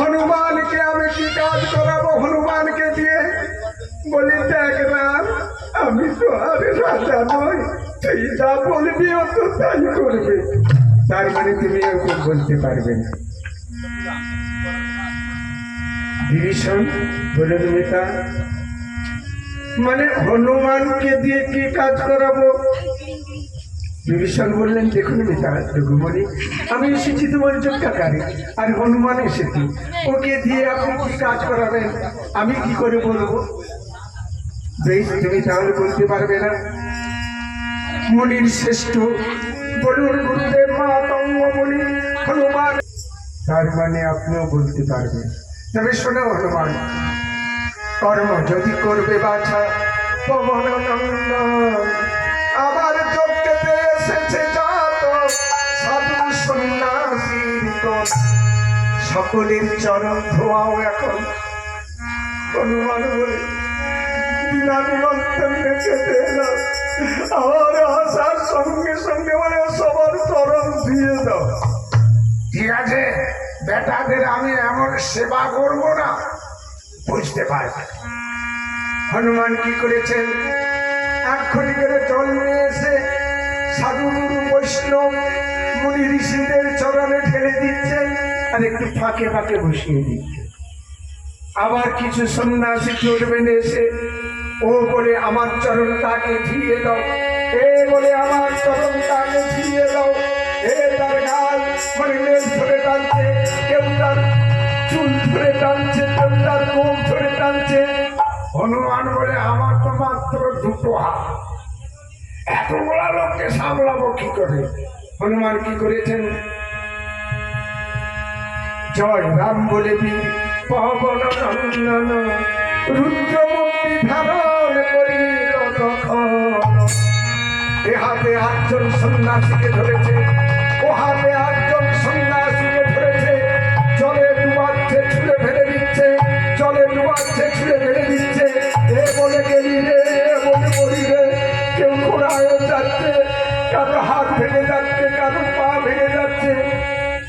হনুমানকে আমি কি কাজ করাবো? হনুমানকে দিয়ে বলি, দেখ রাম আমি তো আর রাজা নই। তুই যা বলবি, ও তো তাই করবে। তার মানে তুমি ওকে বলতে পারবে না। বিভীষণ বলুন মিতা মানে হনুমানকে দিয়ে কি কাজ করাবো? বিভীষণ বললেন, দেখুন মিতা, রঘুমণি, আমি এসেছি তোমার যোগ্যাকারে আর হনুমান এসেছি। ওকে দিয়ে আপনি কি কাজ করাবেন? আমি কি করে বলব? বেশ, তুমি তাহলে বলতে পারবে না। মনির শ্রেষ্ঠ, বলুন গুরুদেব মা তঙ্গমণি হনুমান। তার মানে আপনিও বলতে পারবেন। তবে শোনো হনুমান, কর্ম যদি করবে বাছা পবন নন্দন সকলের চরণ ধোয়াও এখন। হনুমান বলে বিনা নিমন্ত্রণে যেতে এলাম আমার আসার সঙ্গে সঙ্গে বলে সবার চরণ দিয়ে দাও। ঠিক আছে বেটাদের আমি এমন সেবা করব না। বুঝতে পারবে। হনুমান কি করেছেন? এক ঘটি করে জল নিয়ে এসে সাধু গুরু বৈষ্ণব মুনি ঋষিদের চরণে ঠেলে দিচ্ছেন। আর একটু ফাঁকে ফাঁকে বসিয়ে দিচ্ছেন আবার কিছু সন্ন্যাসী চলবেন এসে, ও বলে, আমার চরণটাকে ধুয়ে দাও। এ বলে, আমার চরণটাকে ধুয়ে দাও। এ তার গাল মানে লেজ ধরে টানছে, কেউ তার চুল ধরে টানছে, কেউ তার মুখ ধরে টানছে। হনুমান বলে, আমার তো মাত্র দুটো হাত। এতগুলা লোককে সামলাবো কি করে? হনুমান কি করেছেন? জয় রাম বলে দি পবন নন্দন, রুদ্রমূর্তি ধারণ করি তখন এ হাতে আটজন সন্ন্যাসীকে ধরেছে, ও হাতে আটজন সন্ন্যাসীকে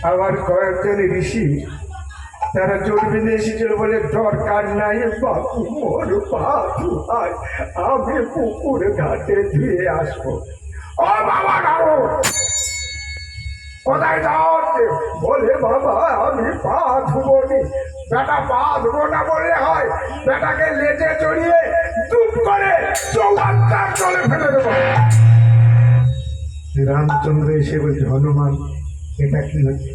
আবার কয়েকজন ঋষি, তারা জড়বে এসেছিল বলে, দরকার নাই বাপু, মোর বাপু, আয়, আমি পুকুর ঘাটে ধুয়ে আসব। ও বাবা গাও কোথায় যাও বলে বাবা, আমি পা ধুবো নি। বেটা, পা ধুবো না বললে হয়। বেটাকে লেজে চড়িয়ে দুপ করে চৌবাচ্চার চলে ফেলে দেবো। রামচন্দ্র এসে বলছে, হনুমান এটা কি হচ্ছে?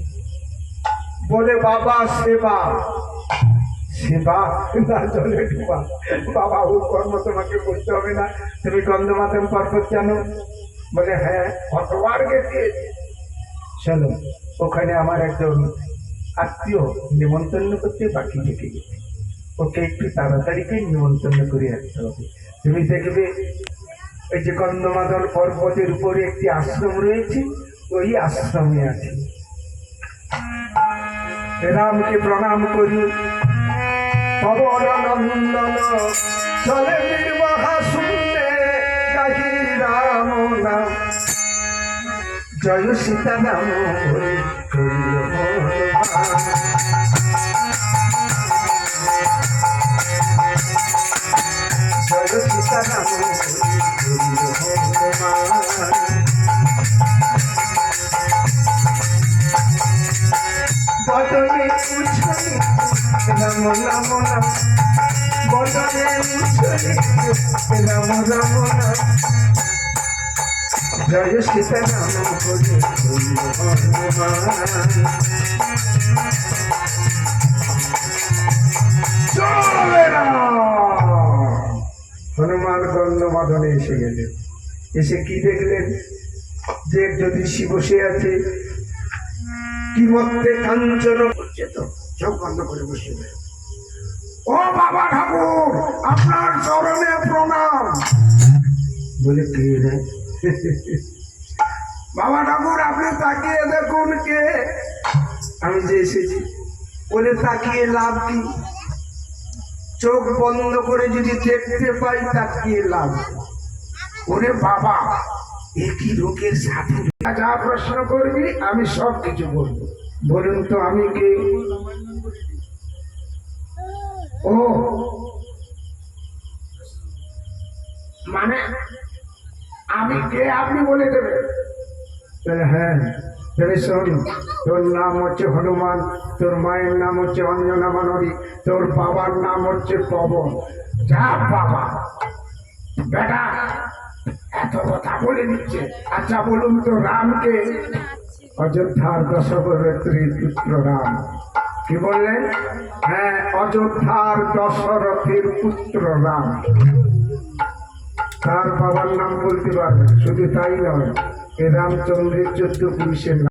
বলে বাবা, সেবা। সেবা? না, জলে ডুবা। বাবা, ও কর্ম তোমাকে করতে হবে না। তুমি গন্ধমাতম পর্বত জানো। বলে হ্যাঁ কতবার গেছি। চলো, ওখানে আমার একজন আত্মীয় নিমন্ত্রণ করতে বাকি থেকে গেছে। ওকে একটু তাড়াতাড়ি করে নিমন্ত্রণ করে আসতে হবে। তুমি দেখবে, এই যে গন্ধমাদল পর্বতের উপরে একটি আশ্রম রয়েছে ওই আশ্রমে আছে। রামকে প্রণাম করি। পবন নন্দন চলে রাম নাম। জয় হনুমান গন্ধ মাধনে এসে গেলেন এসে কি দেখলেন? যে জ্যোতিষী বসে আছে, কি মধ্যে কাঞ্চন করছে তো? চোখ বন্ধ করে বসে। ও বাবা ঠাকুর, আপনার চরণে প্রণাম। বলে, কে বাবা ঠাকুর, আপনি তাকিয়ে দেখুন কে। আমি যে এসেছি। বলে, তাকিয়ে লাভ কি? চোখ বন্ধ করে যদি দেখতে পাই, তাকিয়ে লাভ? ওরে বাবা, একই লোকের সাথে যা প্রশ্ন করবি, আমি সব কিছু বলব। বলুন তো, আমি কে? ও। মানে আমি কে আপনি বলে দেবেন। হ্যাঁ শোন তোর নাম হচ্ছে হনুমান তোর মায়ের নাম হচ্ছে অঞ্জনা মানরী তোর বাবার নাম হচ্ছে পবন। যা বাবা। বেটা এত কথা বলে নিচ্ছে। আচ্ছা বলুন তো রামকে। অযোধ্যার দশরথীর পুত্র রাম। কি বললেন? হ্যাঁ অযোধ্যার দশরথের পুত্র রাম। তার বাবার নাম বলতে পারবেন, শুধু তাই নয়, এ রামচন্দ্রের চোদ্দ পুরুষের